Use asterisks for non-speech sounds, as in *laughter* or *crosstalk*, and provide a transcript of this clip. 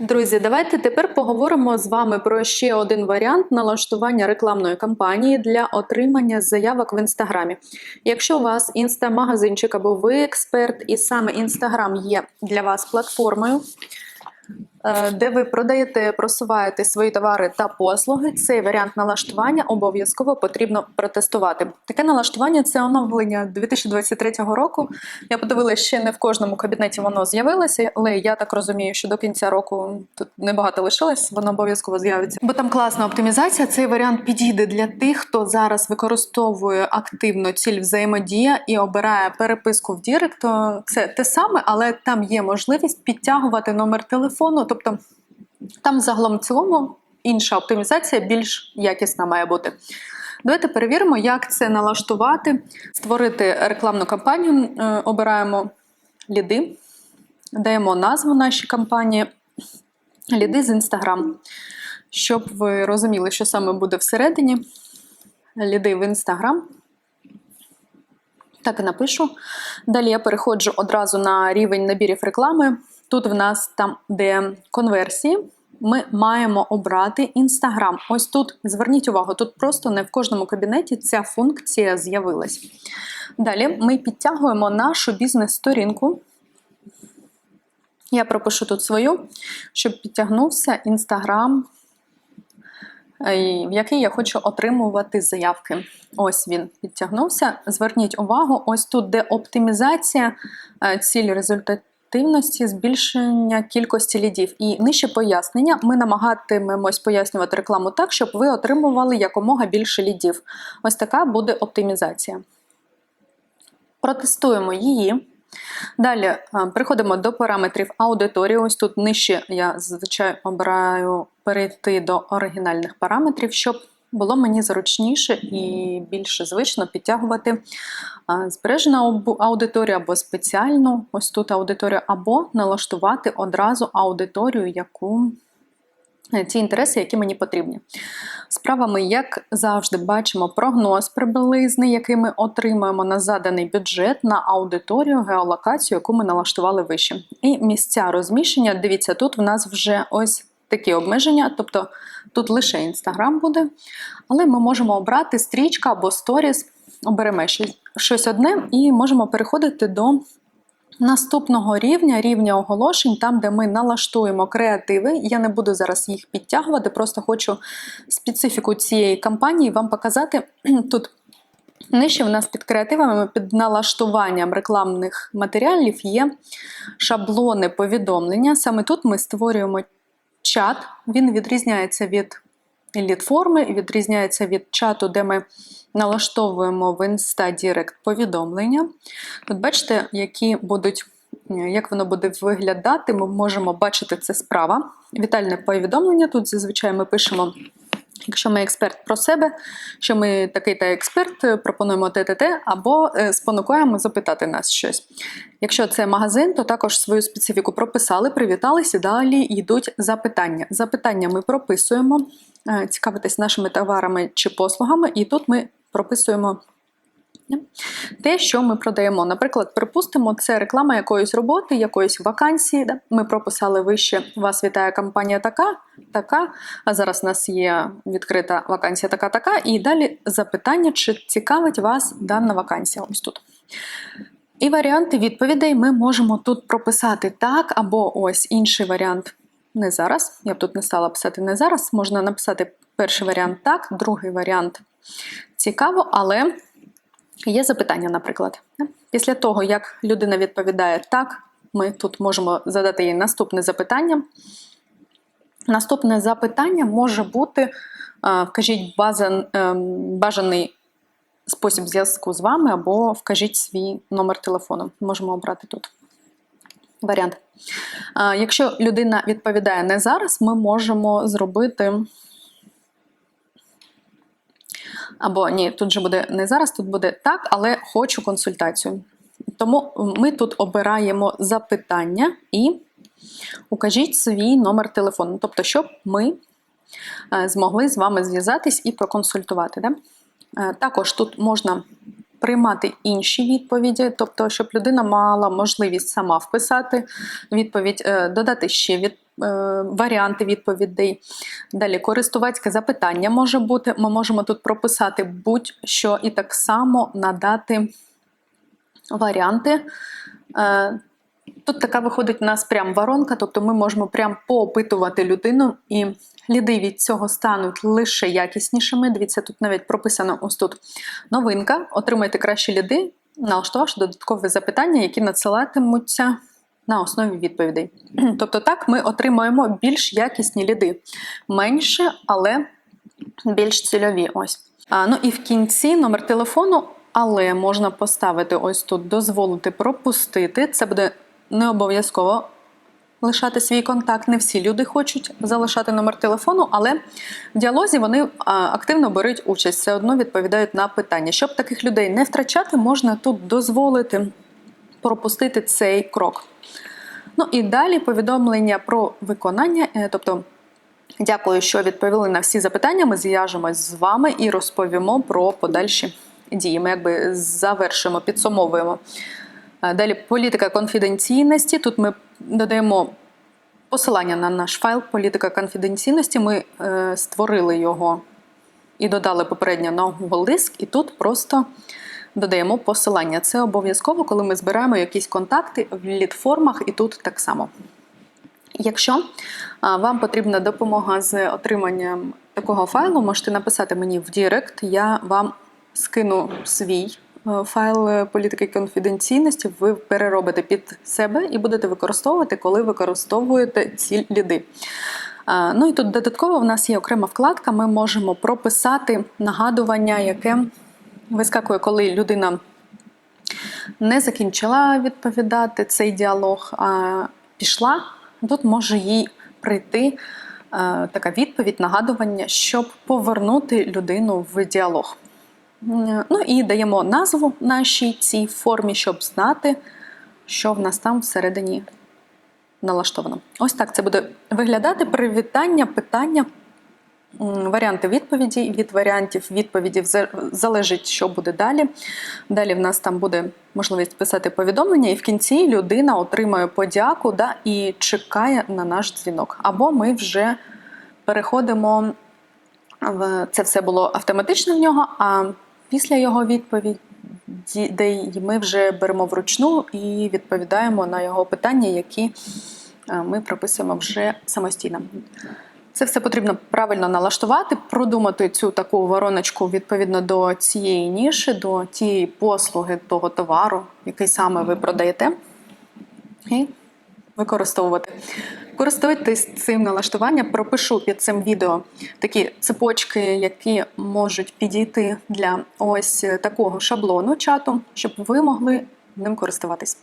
Друзі, давайте тепер поговоримо з вами про ще один варіант налаштування рекламної кампанії для отримання заявок в інстаграмі. Якщо у вас інстамагазинчик або ви експерт, і саме інстаграм є для вас платформою. Е, Де ви продаєте, просуваєте свої товари та послуги, цей варіант налаштування обов'язково потрібно протестувати. Таке налаштування це оновлення 2023 року. Я подивилася, ще не в кожному кабінеті воно з'явилося, але я так розумію, що до кінця року тут небагато лишилось, воно обов'язково з'явиться. Бо там класна оптимізація. Цей варіант підійде для тих, хто зараз використовує активно ціль взаємодія і обирає переписку в Дірект. Це те саме, але там є можливість підтягувати номер телефону. Тобто там загалом в цілому інша оптимізація більш якісна має бути. Давайте перевіримо, як це налаштувати, створити рекламну кампанію. Е, Обираємо ліди, даємо назву нашій кампанії, ліди з Інстаграм. Щоб ви розуміли, що саме буде всередині. Ліди в Інстаграм. Так і напишу. Далі я переходжу одразу на рівень набірів реклами. Тут в нас там, де конверсії, ми маємо обрати Інстаграм. Ось тут зверніть увагу, тут просто не в кожному кабінеті ця функція з'явилась. Далі ми підтягуємо нашу бізнес-сторінку. Я пропишу тут свою, щоб підтягнувся Інстаграм, е, в який я хочу отримувати заявки. Ось він підтягнувся. Зверніть увагу, ось тут, де оптимізація, е, ціль результативності, збільшення кількості лідів. І нижче пояснення ми намагатимемось пояснювати рекламу так, щоб ви отримували якомога більше лідів. Ось така буде оптимізація. Протестуємо її. Далі е, переходимо до параметрів аудиторії. Ось тут нижче я зазвичай обираю перейти до оригінальних параметрів, щоб було мені зручніше і більше звично підтягувати збережену аудиторію або спеціальну, ось тут аудиторію, або налаштувати одразу аудиторію, яку е, ті інтереси, які мені потрібні. Справа ми, як завжди, бачимо прогноз приблизний, який ми отримаємо на заданий бюджет, на аудиторію, геолокацію, яку ми налаштували вище. І місця розміщення, дивіться, тут в нас вже ось такі обмеження, тобто тут лише Інстаграм буде, але ми можемо обрати стрічка або сторіс, оберемо щось, одне і можемо переходити до наступного рівня, рівня оголошень, там, де ми налаштуємо креативи. Я не буду зараз їх підтягувати, просто хочу специфіку цієї кампанії вам показати. *clears throat* Тут нижче в нас під креативами, під налаштуванням рекламних матеріалів є шаблони повідомлення. Саме тут ми створюємо чат, він відрізняється від лід-форми, відрізняється від чату, де ми налаштовуємо в Insta Direct повідомлення. Тут бачите, які будуть, як воно буде виглядати, ми можемо бачити це справа. Вітальне повідомлення. Тут зазвичай ми пишемо. Якщо ми експерт про себе, що ми такий та експерт, е, пропонуємо ТТТ або е, спонукаємо запитати нас щось. Якщо це магазин, то також свою специфіку прописали, привіталися, далі йдуть запитання. Запитання ми прописуємо, е, цікавитись нашими товарами чи послугами, і тут ми прописуємо те, що ми продаємо. Наприклад, припустимо, це реклама якоїсь роботи, якоїсь вакансії. Да? Ми прописали вище, вас вітає компанія така, така. А зараз у нас є відкрита вакансія така, така. І далі запитання, чи цікавить вас дана вакансія. Ось тут. І варіанти відповідей ми можемо тут прописати так, або ось інший варіант. Не зараз. Я б тут не стала писати не зараз. Можна написати перший варіант так, другий варіант цікаво, але Є запитання, наприклад. Після того, як людина відповідає так, ми тут можемо задати їй наступне запитання. Наступне запитання може бути: вкажіть ем, бажаний спосіб зв'язку з вами, або вкажіть свій номер телефону. Можемо обрати тут варіант. Якщо людина відповідає не зараз, ми можемо зробити. Або ні, тут же буде не зараз, тут буде так, але хочу консультацію. Тому ми тут обираємо запитання і укажіть свій номер телефону. Тобто, щоб ми е, змогли з вами зв'язатись і проконсультувати. Да? Е, Також тут можна приймати інші відповіді, тобто, щоб людина мала можливість сама вписати відповідь, е, додати ще від варіанти відповідей. Далі користувацьке запитання може бути. Ми можемо тут прописати будь-що і так само надати варіанти. Е, Тут така виходить у нас прям воронка, тобто ми можемо прям поопитувати людину, і ліди від цього стануть лише якіснішими. Дивіться, тут навіть прописано ось тут новинка. Отримайте кращі ліди, налаштувавши додаткові запитання, які надсилатимуться на основі відповідей. *clears throat* Тобто, так ми отримаємо більш якісні ліди, менше, але більш цільові. Ось. А, ну і в кінці номер телефону, але можна поставити ось тут дозволити пропустити. Це буде не обов'язково лишати свій контакт. Не всі люди хочуть залишати номер телефону, але в діалозі вони активно беруть участь, все одно відповідають на питання. Щоб таких людей не втрачати, можна тут дозволити пропустити цей крок. Ну і далі повідомлення про виконання, е, тобто. Дякую, що відповіли на всі запитання. Ми зв'яжемось з вами і розповімо про подальші дії. Ми якби завершимо, підсумовуємо. Е, Далі політика конфіденційності. Тут ми додаємо посилання на наш файл Політика конфіденційності. Ми е, створили його і додали попередньо на Google Диск, і тут просто додаємо посилання. Це обов'язково, коли ми збираємо якісь контакти в лід-формах, і тут так само. Якщо вам потрібна допомога з отриманням такого файлу, можете написати мені в Дірект, я вам скину свій е, файл е, політики конфіденційності, ви переробите під себе і будете використовувати, коли використовуєте ці ліди. Ну і тут додатково в нас є окрема вкладка, ми можемо прописати нагадування, яке вискакує, коли людина не закінчила відповідати цей діалог, а пішла. Тут може їй прийти е, така відповідь, нагадування, щоб повернути людину в діалог. Ну і даємо назву нашій цій формі, щоб знати, що в нас там всередині налаштовано. Ось так це буде виглядати. Привітання, питання, варіанти відповіді. Від варіантів відповіді залежить, що буде далі. Далі в нас там буде можливість писати повідомлення, і в кінці людина отримує подяку да, і чекає на наш дзвінок. Або ми вже переходимо в це все було автоматично в нього, а після його відповіді ми вже беремо вручну і відповідаємо на його питання, які е, ми прописуємо вже самостійно. Це все потрібно правильно налаштувати, продумати цю таку вороночку відповідно до цієї ніші, до тієї послуги, того товару, який саме ви продаєте, і використовувати. Користуйтесь цим налаштуванням, пропишу під цим відео такі цепочки, які можуть підійти для ось такого шаблону чату, щоб ви могли ним користуватись.